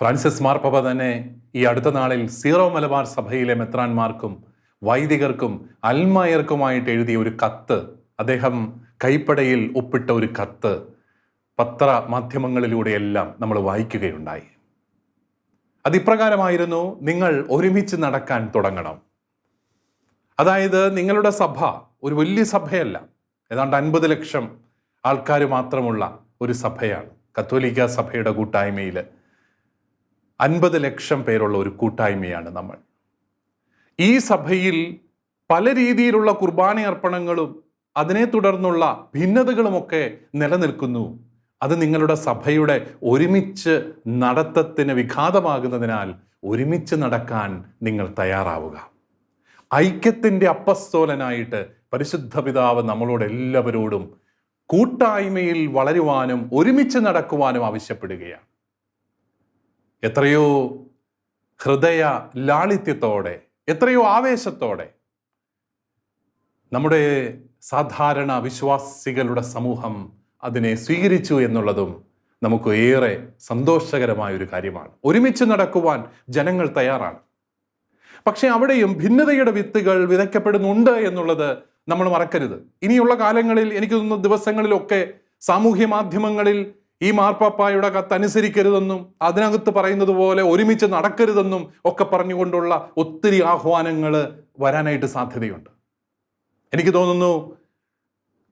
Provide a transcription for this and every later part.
Francis മാർപ്പവ തന്നെ ഈ അടുത്ത നാളിൽ സീറോ മലബാർ സഭയിലെ മെത്രാന്മാർക്കും വൈദികർക്കും അൽമായർക്കുമായിട്ട് എഴുതിയ ഒരു കത്ത് അദ്ദേഹം കൈപ്പടയിൽ ഒപ്പിട്ട ഒരു കത്ത് പത്ര മാധ്യമങ്ങളിലൂടെയെല്ലാം നമ്മൾ വായിക്കുകയുണ്ടായി. അതിപ്രകാരമായിരുന്നു നിങ്ങൾ ഒരുമിച്ച് നടക്കാൻ തുടങ്ങണം. അതായത് നിങ്ങളുടെ സഭ ഒരു വലിയ സഭയല്ല ഏതാണ്ട് അൻപത് ലക്ഷം ആൾക്കാർ മാത്രമുള്ള ഒരു സഭയാണ് കത്തോലിക്ക സഭയുടെ കൂട്ടായ്മയിൽ അൻപത് ലക്ഷം പേരുള്ള ഒരു കൂട്ടായ്മയാണ് നമ്മൾ. ഈ സഭയിൽ പല രീതിയിലുള്ള കുർബാന അർപ്പണങ്ങളും അതിനെ തുടർന്നുള്ള ഭിന്നതകളുമൊക്കെ നിലനിൽക്കുന്നു. അത് നിങ്ങളുടെ സഭയുടെ ഒരുമിച്ച് നടത്തത്തിന് വിഘാതമാകുന്നതിനാൽ ഒരുമിച്ച് നടക്കാൻ നിങ്ങൾ തയ്യാറാവുക. ഐക്യത്തിന്റെ അപ്പസ്തോലനായിട്ട് പരിശുദ്ധ പിതാവ് നമ്മളോട് എല്ലാവരോടും കൂട്ടായ്മയിൽ വളരുവാനും ഒരുമിച്ച് നടക്കുവാനും ആവശ്യപ്പെടുകയാണ്. എത്രയോ ഹൃദയ ലാളിത്യത്തോടെ എത്രയോ ആവേശത്തോടെ നമ്മുടെ സാധാരണ വിശ്വാസികളുടെ സമൂഹം അതിനെ സ്വീകരിച്ചു എന്നുള്ളതും നമുക്ക് ഏറെ സന്തോഷകരമായ ഒരു കാര്യമാണ്. ഒരുമിച്ച് നടക്കുവാൻ ജനങ്ങൾ തയ്യാറാണ്. പക്ഷെ അവിടെയും ഭിന്നതയുടെ വിത്തുകൾ വിതയ്ക്കപ്പെടുന്നുണ്ട് എന്നുള്ളത് നമ്മൾ മറക്കരുത്. ഇനിയുള്ള കാലങ്ങളിൽ എനിക്ക് തോന്നുന്ന ദിവസങ്ങളിലൊക്കെ സാമൂഹ്യ മാധ്യമങ്ങളിൽ ഈ മാർപ്പാപ്പായുടെ കത്ത് അനുസരിക്കരുതെന്നും അതിനകത്ത് പറയുന്നത് പോലെ ഒരുമിച്ച് നടക്കരുതെന്നും ഒക്കെ പറഞ്ഞുകൊണ്ടുള്ള ഒത്തിരി ആഹ്വാനങ്ങൾ വരാനായിട്ട് സാധ്യതയുണ്ട്. എനിക്ക് തോന്നുന്നു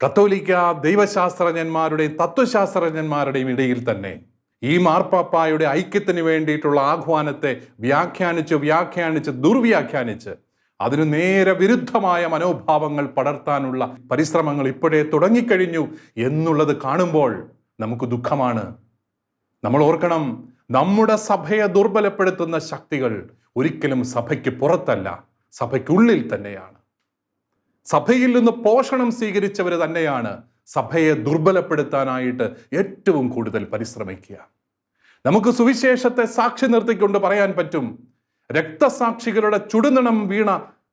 കത്തോലിക്ക ദൈവശാസ്ത്രജ്ഞന്മാരുടെയും തത്വശാസ്ത്രജ്ഞന്മാരുടെയും ഇടയിൽ തന്നെ ഈ മാർപ്പാപ്പായുടെ ഐക്യത്തിന് വേണ്ടിയിട്ടുള്ള ആഹ്വാനത്തെ വ്യാഖ്യാനിച്ച് വ്യാഖ്യാനിച്ച് ദുർവ്യാഖ്യാനിച്ച് അതിന് നേരെ വിരുദ്ധമായ മനോഭാവങ്ങൾ പടർത്താനുള്ള പരിശ്രമങ്ങൾ ഇപ്പോഴേ തുടങ്ങിക്കഴിഞ്ഞു എന്നുള്ളത് കാണുമ്പോൾ നമുക്ക് ദുഃഖമാണ്. നമ്മൾ ഓർക്കണം നമ്മുടെ സഭയെ ദുർബലപ്പെടുത്തുന്ന ശക്തികൾ ഒരിക്കലും സഭയ്ക്ക് പുറത്തല്ല സഭയ്ക്കുള്ളിൽ തന്നെയാണ്. സഭയിൽ നിന്ന് പോഷണം സ്വീകരിച്ചവർ തന്നെയാണ് സഭയെ ദുർബലപ്പെടുത്താനായിട്ട് ഏറ്റവും കൂടുതൽ പരിശ്രമിക്കുക. നമുക്ക് സുവിശേഷത്തെ സാക്ഷി നിർത്തിക്കൊണ്ട് പറയാൻ പറ്റും രക്തസാക്ഷികളുടെ ചുടുനിണം വീണ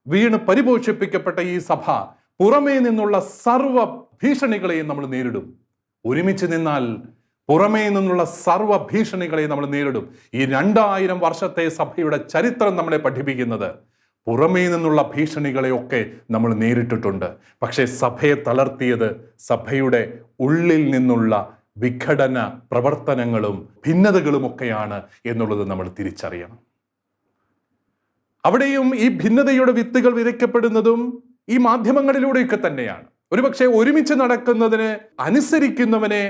വീണ് പരിപോഷിപ്പിക്കപ്പെട്ട ഈ സഭ പുറമേ നിന്നുള്ള സർവ ഭീഷണികളെയും നമ്മൾ നേരിടും. ഒരുമിച്ച് നിന്നാൽ പുറമേ നിന്നുള്ള സർവ ഭീഷണികളെ നമ്മൾ നേരിടും. ഈ രണ്ടായിരം വർഷത്തെ സഭയുടെ ചരിത്രം നമ്മളെ പഠിപ്പിക്കുന്നത് പുറമേ നിന്നുള്ള ഭീഷണികളെയൊക്കെ നമ്മൾ നേരിട്ടിട്ടുണ്ട്. പക്ഷേ സഭയെ തളർത്തിയത് സഭയുടെ ഉള്ളിൽ നിന്നുള്ള വിഘടന പ്രവർത്തനങ്ങളും ഭിന്നതകളുമൊക്കെയാണ് എന്നുള്ളത് നമ്മൾ തിരിച്ചറിയണം. അവിടെയും ഈ ഭിന്നതയുടെ വിത്തുകൾ വിതയ്ക്കപ്പെടുന്നതും ഈ മാധ്യമങ്ങളിലൂടെയൊക്കെ തന്നെയാണ്. ഒരുപക്ഷെ ഒരുമിച്ച് നടക്കുന്നതിന് അനുസരിക്കുന്നവനെ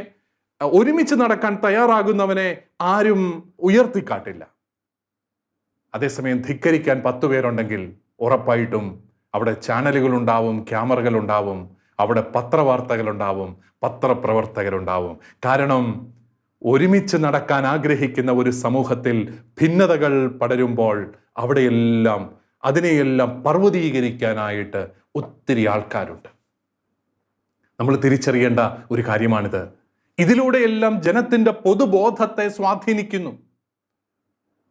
ഒരുമിച്ച് നടക്കാൻ തയ്യാറാകുന്നവനെ ആരും ഉയർത്തിക്കാട്ടില്ല. അതേസമയം ധിക്കരിക്കാൻ പത്തു പേരുണ്ടെങ്കിൽ ഉറപ്പായിട്ടും അവിടെ ചാനലുകളുണ്ടാവും ക്യാമറകളുണ്ടാവും അവിടെ പത്രവാർത്തകളുണ്ടാവും പത്രപ്രവർത്തകരുണ്ടാവും. കാരണം ഒരുമിച്ച് നടക്കാൻ ആഗ്രഹിക്കുന്ന ഒരു സമൂഹത്തിൽ ഭിന്നതകൾ പടരുമ്പോൾ അവിടെയെല്ലാം അതിനെയെല്ലാം പർവതീകരിക്കാനായിട്ട് ഒത്തിരി ആൾക്കാരുണ്ട്. നമ്മൾ തിരിച്ചറിയേണ്ട ഒരു കാര്യമാണിത്. ഇതിലൂടെയെല്ലാം ജനത്തിന്റെ പൊതുബോധത്തെ സ്വാധീനിക്കുന്നു.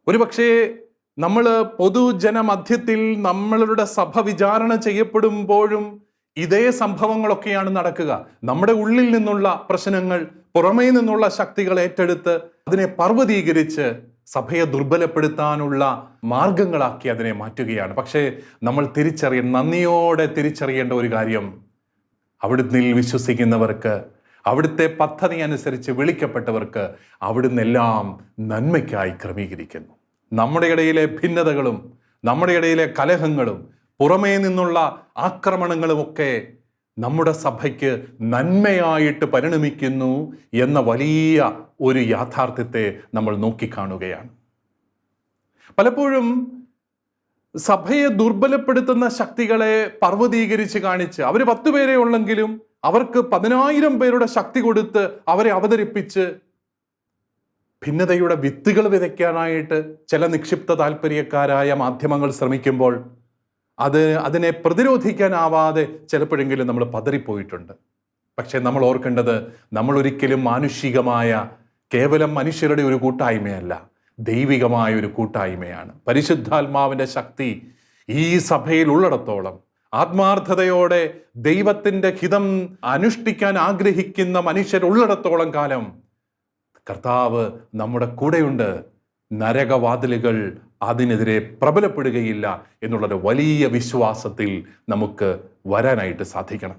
ഒരുപക്ഷേ നമ്മൾ പൊതുജനമധ്യത്തിൽ നമ്മളുടെ സഭ വിചാരണ ചെയ്യപ്പെടുമ്പോഴും ഇതേ സംഭവങ്ങളൊക്കെയാണ് നടക്കുക. നമ്മുടെ ഉള്ളിൽ നിന്നുള്ള പ്രശ്നങ്ങൾ പുറമേ നിന്നുള്ള ശക്തികൾ ഏറ്റെടുത്ത് അതിനെ പർവതീകരിച്ച് സഭയെ ദുർബലപ്പെടുത്താനുള്ള മാർഗങ്ങളാക്കി അതിനെ മാറ്റുകയാണ്. പക്ഷേ നമ്മൾ തിരിച്ചറിയ നന്ദിയോടെ തിരിച്ചറിയേണ്ട ഒരു കാര്യം അവിടുന്ന് വിശ്വസിക്കുന്നവർക്ക് അവിടുത്തെ പദ്ധതി അനുസരിച്ച് വിളിക്കപ്പെട്ടവർക്ക് അവിടുന്ന് എല്ലാം നന്മയ്ക്കായി ക്രമീകരിക്കുന്നു. നമ്മുടെ ഇടയിലെ ഭിന്നതകളും നമ്മുടെ ഇടയിലെ കലഹങ്ങളും പുറമേ നിന്നുള്ള ആക്രമണങ്ങളുമൊക്കെ നമ്മുടെ സഭയ്ക്ക് നന്മയായിട്ട് പരിണമിക്കുന്നു എന്ന വലിയ ഒരു യാഥാർത്ഥ്യത്തെ നമ്മൾ നോക്കിക്കാണുകയാണ്. പലപ്പോഴും സഭയെ ദുർബലപ്പെടുത്തുന്ന ശക്തികളെ പർവതീകരിച്ച് കാണിച്ച് അവർ പത്തു പേരെ ഉള്ളെങ്കിലും അവർക്ക് പതിനായിരം പേരുടെ ശക്തി കൊടുത്ത് അവരെ അവതരിപ്പിച്ച് ഭിന്നതയുടെ വിത്തുകൾ വിതയ്ക്കാനായിട്ട് ചില നിക്ഷിപ്ത താല്പര്യക്കാരായ മാധ്യമങ്ങൾ ശ്രമിക്കുമ്പോൾ അത് അതിനെ പ്രതിരോധിക്കാനാവാതെ ചിലപ്പോഴെങ്കിലും നമ്മൾ പതറിപ്പോയിട്ടുണ്ട്. പക്ഷേ നമ്മൾ ഓർക്കേണ്ടത് നമ്മൾ ഒരിക്കലും മാനുഷികമായ കേവലം മനുഷ്യരുടെ ഒരു കൂട്ടായ്മയല്ല. ദൈവികമായ ഒരു കൂട്ടായ്മയാണ്. പരിശുദ്ധാത്മാവിന്റെ ശക്തി ഈ സഭയിൽ ഉള്ളിടത്തോളം ആത്മാർത്ഥതയോടെ ദൈവത്തിന്റെ ഹിതം അനുഷ്ഠിക്കാൻ ആഗ്രഹിക്കുന്ന മനുഷ്യരുള്ളിടത്തോളം കാലം കർത്താവ് നമ്മുടെ കൂടെയുണ്ട്. നരകവാതിലുകൾ അതിനെതിരെ പ്രബലപ്പെടുകയില്ല എന്നുള്ളൊരു വലിയ വിശ്വാസത്തിൽ നമുക്ക് വരാനായിട്ട് സാധിക്കണം.